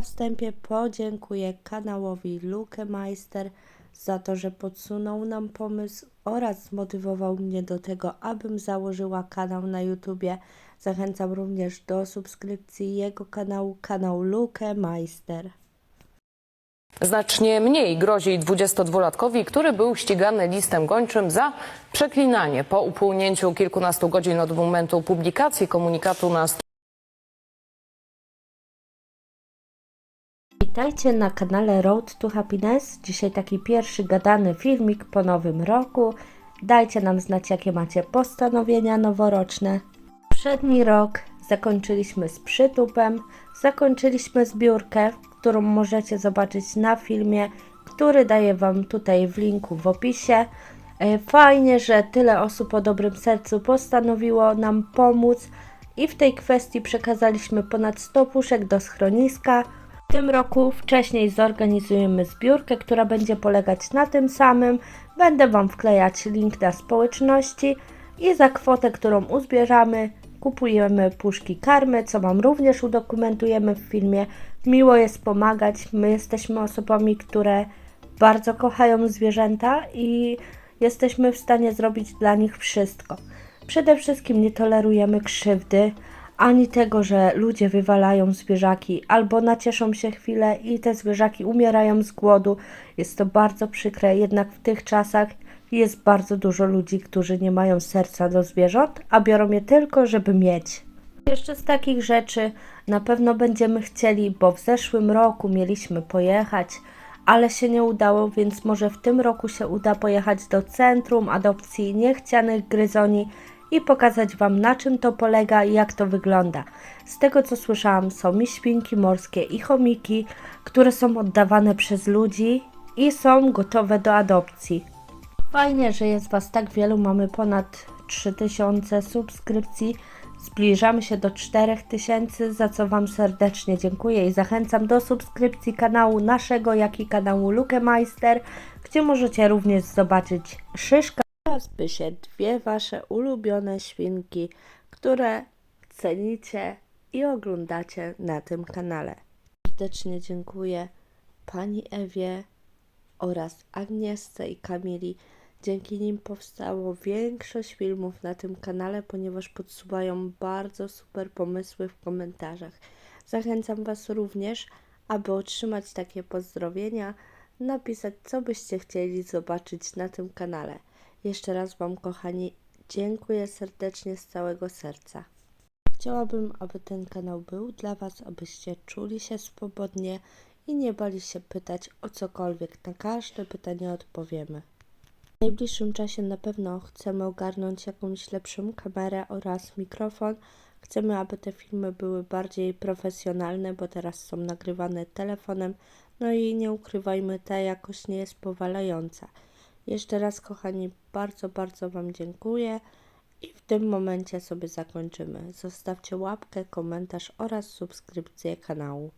na wstępie podziękuję kanałowi Luke Meister za to, że podsunął nam pomysł oraz zmotywował mnie do tego, abym założyła kanał na YouTubie. Zachęcam również do subskrypcji jego kanału, kanał Luke Meister. Znacznie mniej grozi 22-latkowi, który był ścigany listem gończym za przeklinanie po upłynięciu kilkunastu godzin od momentu publikacji komunikatu na Witajcie na kanale Road to Happiness. Dzisiaj taki pierwszy gadany filmik po nowym roku. Dajcie nam znać, jakie macie postanowienia noworoczne. Przedni rok zakończyliśmy z przytupem, zakończyliśmy zbiórkę, którą możecie zobaczyć na filmie, który daję Wam tutaj w linku w opisie. E, Fajnie, że tyle osób o dobrym sercu postanowiło nam pomóc i w tej kwestii przekazaliśmy ponad 100 puszek do schroniska. W tym roku wcześniej zorganizujemy zbiórkę, która będzie polegać na tym samym. Będę Wam wklejać link na społeczności i za kwotę, którą uzbieramy, kupujemy puszki karmy, co Wam również udokumentujemy w filmie. Miło jest pomagać. My jesteśmy osobami, które bardzo kochają zwierzęta i jesteśmy w stanie zrobić dla nich wszystko. Przede wszystkim nie tolerujemy krzywdy, ani tego, że ludzie wywalają zwierzaki albo nacieszą się chwilę i te zwierzaki umierają z głodu. Jest to bardzo przykre, jednak w tych czasach jest bardzo dużo ludzi, którzy nie mają serca do zwierząt, a biorą je tylko, żeby mieć. Jeszcze z takich rzeczy na pewno będziemy chcieli, bo w zeszłym roku mieliśmy pojechać, ale się nie udało, więc może w tym roku się uda pojechać do centrum adopcji niechcianych gryzoni i pokazać Wam na czym to polega i jak to wygląda. Z tego co słyszałam, są mi świnki morskie i chomiki, które są oddawane przez ludzi i są gotowe do adopcji. Fajnie, że jest Was tak wielu, mamy ponad 3000 subskrypcji. Zbliżamy się do 4000, za co Wam serdecznie dziękuję i zachęcam do subskrypcji kanału naszego, jak i kanału Luke Meister, gdzie możecie również zobaczyć szyszka by się dwie Wasze ulubione świnki, które cenicie i oglądacie na tym kanale. Serdecznie dziękuję Pani Ewie oraz Agnieszce i Kamili. Dzięki nim powstało większość filmów na tym kanale, ponieważ podsuwają bardzo super pomysły w komentarzach. Zachęcam Was również, aby otrzymać takie pozdrowienia, napisać co byście chcieli zobaczyć na tym kanale. Jeszcze raz Wam, kochani, dziękuję serdecznie z całego serca. Chciałabym, aby ten kanał był dla Was, abyście czuli się swobodnie i nie bali się pytać o cokolwiek. Na każde pytanie odpowiemy. W najbliższym czasie na pewno chcemy ogarnąć jakąś lepszą kamerę oraz mikrofon. Chcemy, aby te filmy były bardziej profesjonalne, bo teraz są nagrywane telefonem. No i nie ukrywajmy, ta jakość nie jest powalająca. Jeszcze raz, kochani, bardzo, bardzo Wam dziękuję. I w tym momencie sobie zakończymy. Zostawcie łapkę, komentarz oraz subskrypcję kanału.